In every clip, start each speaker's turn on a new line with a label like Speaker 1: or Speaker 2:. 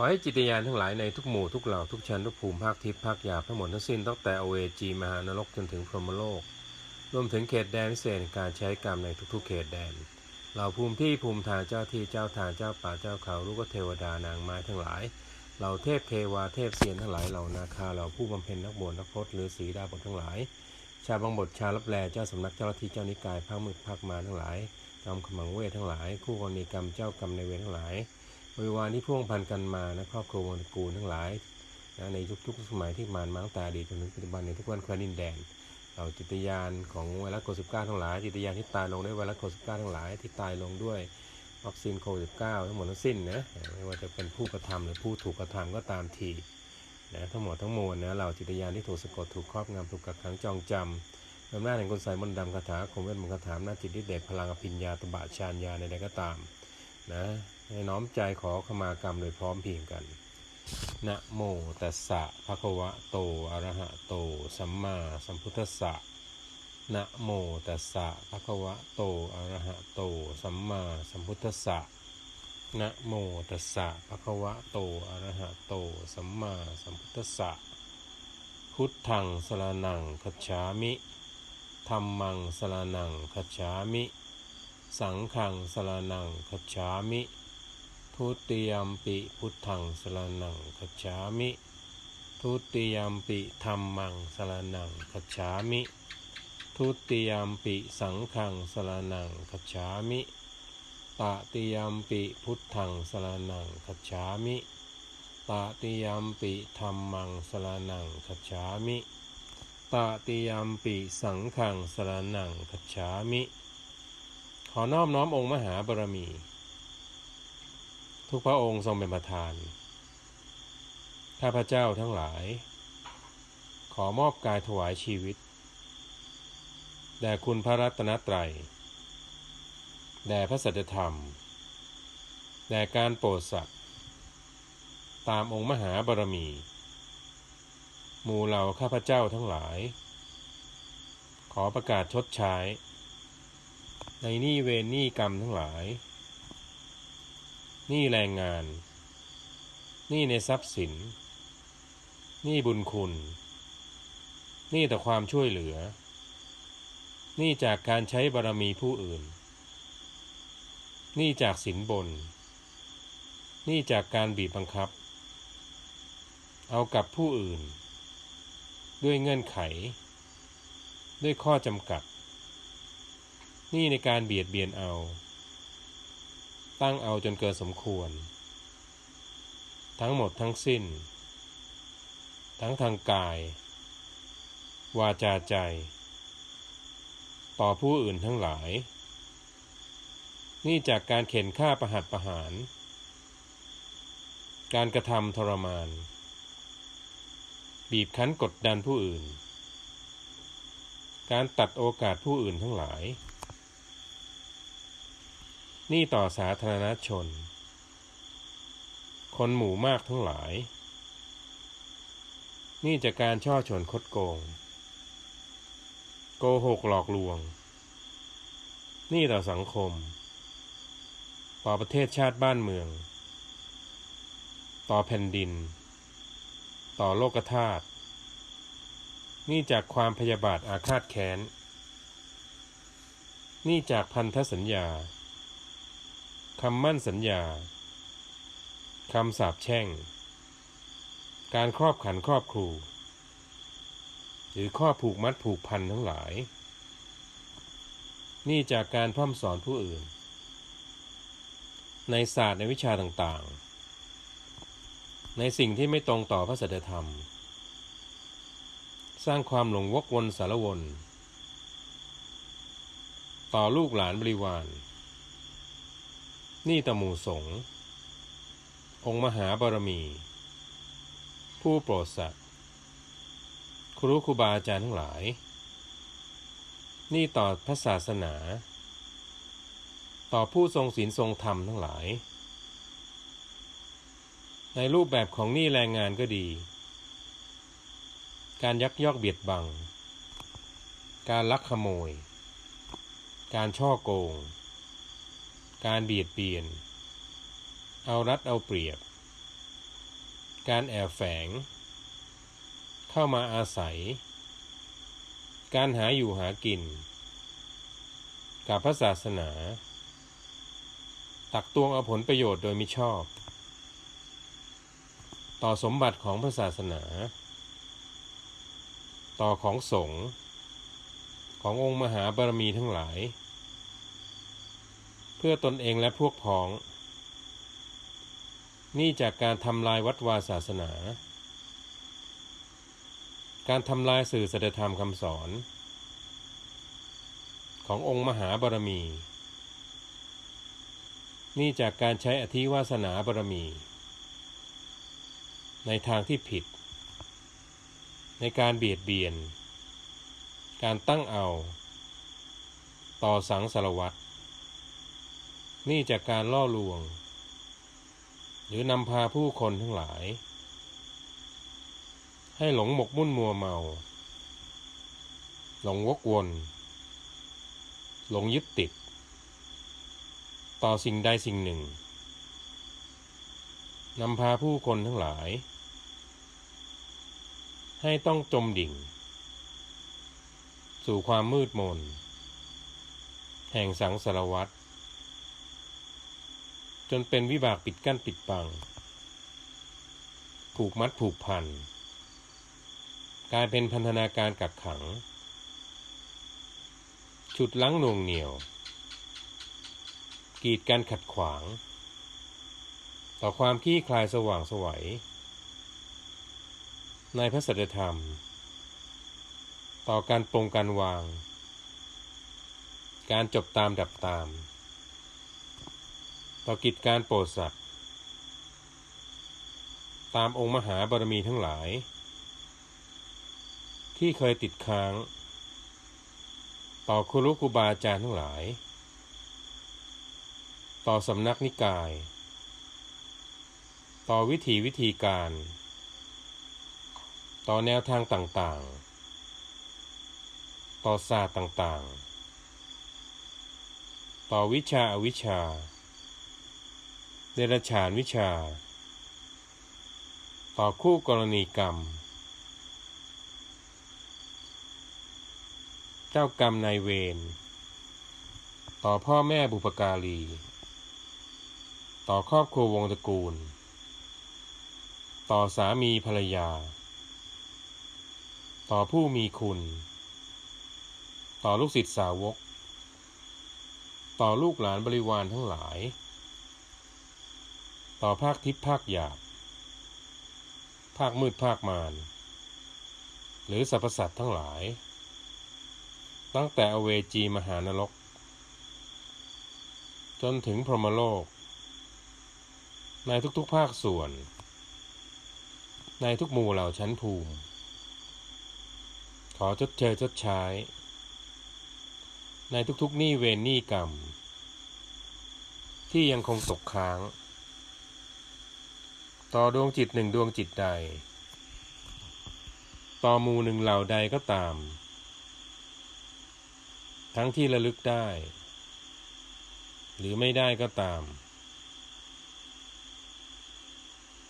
Speaker 1: อให้จิตยานทั้งหลายในทุกหมู่ทุกเหล่าทุกชั้นทุกภูมิภาคทิพย์ภาคหยาบทั้งหมดทั้งสิ้นตั้งแต่อเวจีมหานรกจนถึงพรหมโลก รวมถึงเขตแดนเศษการใช้กรรมในทุกๆ เขตแดนเหล่าภูมิที่ภูมิทางเจ้าที่เจ้าทางเจ้าป่าเจ้าเขาลูกเทวดานางไม้ทั้งหลายเหล่าเทพเทวาเทพเสียนทั้งหลายเหล่านาคาเหล่าผู้บำเพ็ญนักบวชนักพจน์หรือสีดาบททั้งหลาย ชาวบางบทชาวรับแลเจ้าสำนักเจ้าทธิเจ้านิกายภาคมืดภาคมาทั้งหลายจอมขมังเวททั้งหลาย คู่กรณีกรรมเจ้ากรรมในเวรทั้งหลาย บริวารที่พ่วงพันกันมานะครอบครัววงตระกูลทั้งหลายนะในทุกๆสมัยที่ผ่านมาตั้งแต่อดีตจนถึงปัจจุบันในทุกวันแคว้นดินแดนเราจิตยานของไวรัสโควิด19ทั้งหลาย จิตยานที่ตายลงด้วยไวรัสโควิด19ทั้งหลาย ที่ตายลงด้วยวัคซีนโควิด19ทั้งหมดทั้งสิ้นนะไม่ว่าจะเป็นผู้กระทำหรือผู้ถูกกระทำก็ตามทีนะทั้งหมดทั้งมวลนะเราจิตยานที่ถูกสะกดถูกครอบงำถูกกักขังจองจำอำนาจแห่งกลไกมนต์ดำคาถาคมเวทมนต์คาถาอำนาจิตทธิเดชพลังอภิญญาตบะฌานญาในใดๆก็ตาม นะให้น้อมใจขอขมากรรมโดยพร้อมเพียงกัน นะโมตัสสะภะคะวะโต อะระหะโต สัมมาสัมพุทธัสสะ นะโมตัสสะภะคะวะโต อะระหะโต สัมมาสัมพุทธัสสะ นะโมตัสสะภะคะวะโต อะระหะโต สัมมาสัมพุทธัสสะ พุทธังสรนังคัจฉามิธัมมังสรนังคัจฉามิ สังฆังสรนังคัจามิทุติยมปิพุทธังสรนังคัจามิทุติยมปิธรรมังสรนังคัจามิ ทุติยมปิสังฆังสรนังคัจามิตติยมปิพุทธังสรนังคัจามิตติยมปิธรรมังสรนังคัจามิตติยมปิสังฆังสรนังคัจามิ ขอนอบน้อมองค์มหาบารมี ทุกพระองค์ทรงเป็นประธาน ข้าพเจ้าทั้งหลาย ขอมอบกายถวายชีวิต แด่คุณพระรัตนตรัย แด่พระสัจธรรม แด่การโปรดสัตว์ตามองค์มหาบารมี หมู่เหล่าข้าพเจ้าทั้งหลาย ขอประกาศชดใช้ ในนี้เวรนี้กรรมทั้งหลาย นี้แรงงาน นี้ในทรัพย์สิน นี้บุญคุณ นี้ต่ความช่วยเหลือ นี้จากการใช้บารมีผู้อื่น นี้จากสินบน นี้จากการบีบบังคับ เอากับผู้อื่น ด้วยเงื่อนไข ด้วยข้อจำกัด นี่ในการเบียดเบียนเอา ตั้งเอาจนเกินสมควร ทั้งหมดทั้งสิ้น ทั้งทางกาย วาจาใจ ต่อผู้อื่นทั้งหลาย นี่จากการเข็นฆ่าประหัตประหาร การกระทำทรมาน บีบคั้นกดดันผู้อื่นการตัดโอกาสผู้อื่นทั้งหลาย นี่ต่อสาธารณชน คนหมู่มากทั้งหลาย นี่จากการช่อชนคดโกง โกหกหลอกลวง นี่ต่อสังคม ต่อประเทศชาติบ้านเมือง ต่อแผ่นดิน ต่อโลกธาตุนี่จากความพยาบาทอาฆาตแค้น นี่จากพันธสัญญา คำมั่นสัญญา คำสาปแช่ง การครอบขันครอบครู หรือข้อผูกมัดผูกพันทั้งหลาย นี่จากการพร่ำสอนผู้อื่น ในศาสตร์ในวิชาต่างๆ ในสิ่งที่ไม่ตรงต่อพระสัจธรรม สร้างความหลงวกวนสารวน ต่อลูกหลานบริวาร นี่ตมูสงองค์มหาบารมี ผู้โปรดสัตว์ครูครูบาอาจารย์ทั้งหลาย นี่ต่อพระศาสนา ต่อผู้ทรงศีลทรงธรรมทั้งหลาย ในรูปแบบของนี้แรงงานก็ดี การยักยอกเบียดบัง การลักขโมย การช่อโกง การเบียดเบียน เอารัดเอาเปรียบ การแอบแฝง เข้ามาอาศัย การหาอยู่หากิน กับพระศาสนา ตักตวงเอาผลประโยชน์โดยมิชอบ ต่อสมบัติของพระศาสนา ต่อของสงฆ์ขององค์มหาบารมีทั้งหลาย เพื่อตนเองและพวกพ้อง นี่จากการทำลายวัดวาศาสนา การทำลายสื่อสัจธรรมคำสอน ขององค์มหาบารมี นี่จากการใช้อธิวาสนาบารมี ในทางที่ผิด ในการเบียดเบียน การตั้งเอา ต่อสังสารวัตร นี่จากการล่อลวง หรือนำพาผู้คนทั้งหลาย ให้หลงหมกมุ่นมัวเมา หลงวกวน หลงยึดติด ต่อสิ่งใดสิ่งหนึ่งนำพาผู้คนทั้งหลาย ให้ต้องจมดิ่ง สู่ความมืดมน แห่งสังสารวัตร จนเป็นวิบากปิดกั้นปิดบัง ผูกมัดผูกพัน กลายเป็นพันธนาการกักขัง ฉุดลั้งหน่วงเหนียว กีดการขัดขวาง ต่อความขี้คลายสว่างสวัย ในพระสัจธรรม ต่อการปรงการวาง การจบตามดับตาม ต่อกิจการโปรดสัตว์ ตามองค์มหาบารมีทั้งหลาย ที่เคยติดค้าง ต่อครูครูบาอาจารย์ทั้งหลาย ต่อสำนักนิกาย ต่อวิถีวิธีการ ต่อแนวทางต่างๆ ต่อศาสตร์ต่างๆ ต่อวิชาอวิชชา ดรัจฉานวิชา ต่อคู่กรณีกรรม เจ้ากรรมนายเวร ต่อพ่อแม่บุปการี ต่อครอบครัววงตระกูล ต่อสามีภรรยา ต่อผู้มีคุณ ต่อลูกศิษย์สาวก ต่อลูกหลานบริวารทั้งหลาย ต่อภาคทิพย์ภาคหยาบ ภาคมืดภาคมารหรือสรรพสัตว์ทั้งหลาย ตั้งแต่อเวจีมหานรก จนถึงพรหมโลก ในทุกๆภาคส่วน ในทุกหมู่เหล่าชั้นภูมิ ขอชดเชยชดใช้ ในทุกๆหนี้เวรหนี้กรรม ที่ยังคงตกค้าง ต่อดวงจิตหนึ่งดวงจิตใด ต่อมูหนึ่งเหล่าใดก็ตาม ทั้งที่ระลึกได้ หรือไม่ได้ก็ตาม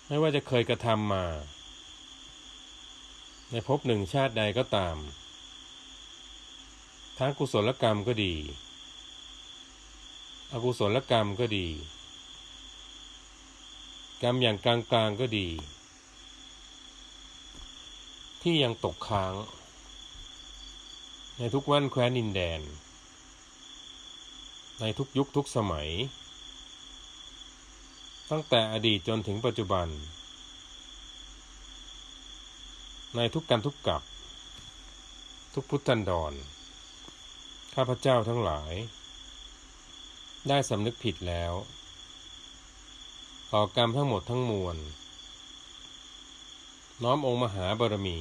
Speaker 1: ไม่ว่าจะเคยกระทำมา ในภพหนึ่งชาติใดก็ตาม ทั้งกุศลกรรมก็ดี อกุศลกรรมก็ดี กรรมอย่างกลางๆก็ดี ที่ยังตกค้าง ในทุกวันแคว้นดินแดน ในทุกยุคทุกสมัย ตั้งแต่อดีตจนถึงปัจจุบัน ในทุกการทุกกับ ทุกพุทธันดร ข้าพเจ้าทั้งหลาย ได้สำนึกผิดแล้ว ต่อกรรมทั้งหมดทั้งมวล น้อมองค์มหาบารมี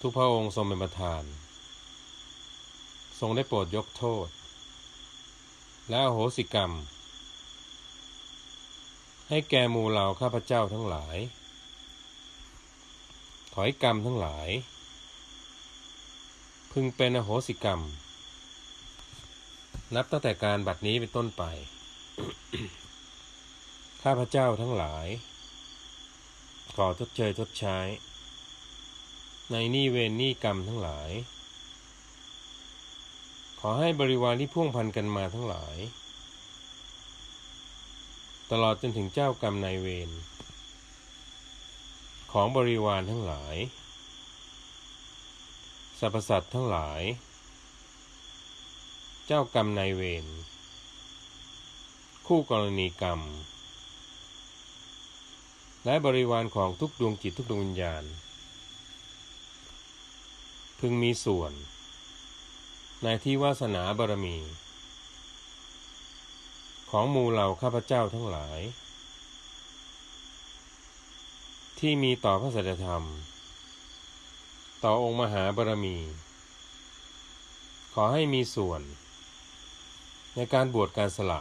Speaker 1: ทุกพระองค์ทรงเป็นประธาน ทรงได้โปรดยกโทษ และอโหสิกรรม ให้แก่หมู่เหล่าข้าพเจ้าทั้งหลายขอให้กรรมทั้งหลาย พึงเป็นอโหสิกรรม นับตั้งแต่การบัดนี้เป็นต้นไป ข้าพเจ้าทั้งหลาย ขอทดเชยทดใช้ ในนี้เวรนี้กรรมทั้งหลาย ขอให้บริวารที่พ่วงพันกันมาทั้งหลาย ตลอดจนถึงเจ้ากรรมนายเวรของบริวารทั้งหลายสรรพสัตว์ทั้งหลาย เจ้ากรรมนายเวรคู่กรณีกรรม และบริวารของทุกดวงจิตทุกดวงวิญญาณ พึงมีส่วน ในที่วาสนาบารมี ของหมู่เหล่าข้าพเจ้าทั้งหลาย ที่มีต่อพระสัจธรรม ต่อองค์มหาบารมี ขอให้มีส่วน ในการบวชการสละ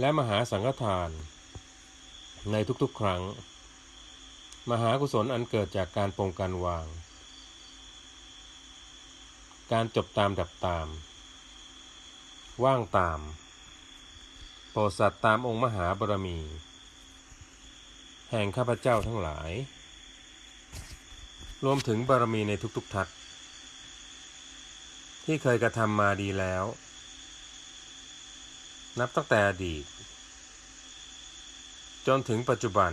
Speaker 1: และมหาสังฆทาน ในทุกๆ ครั้ง มหากุศลอันเกิดจากการปรงการวาง การจบตามดับตาม ว่างตาม โปรดสัตว์ตามองค์มหาบารมี แห่งข้าพเจ้าทั้งหลาย รวมถึงบารมีในทุกๆทัศน์ที่เคยกระทำมาดีแล้ว นับตั้งแต่อดีต จนถึงปัจจุบัน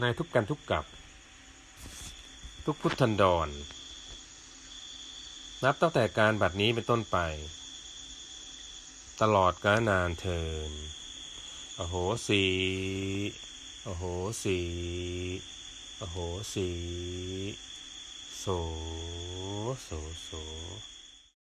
Speaker 1: ในทุกกันทุกกับ ทุกพุทธันดร นับตั้งแต่การบัดนี้เป็นต้นไป ตลอดกาลนานเทินอโหสีอโหสีอโหสีโสโสโส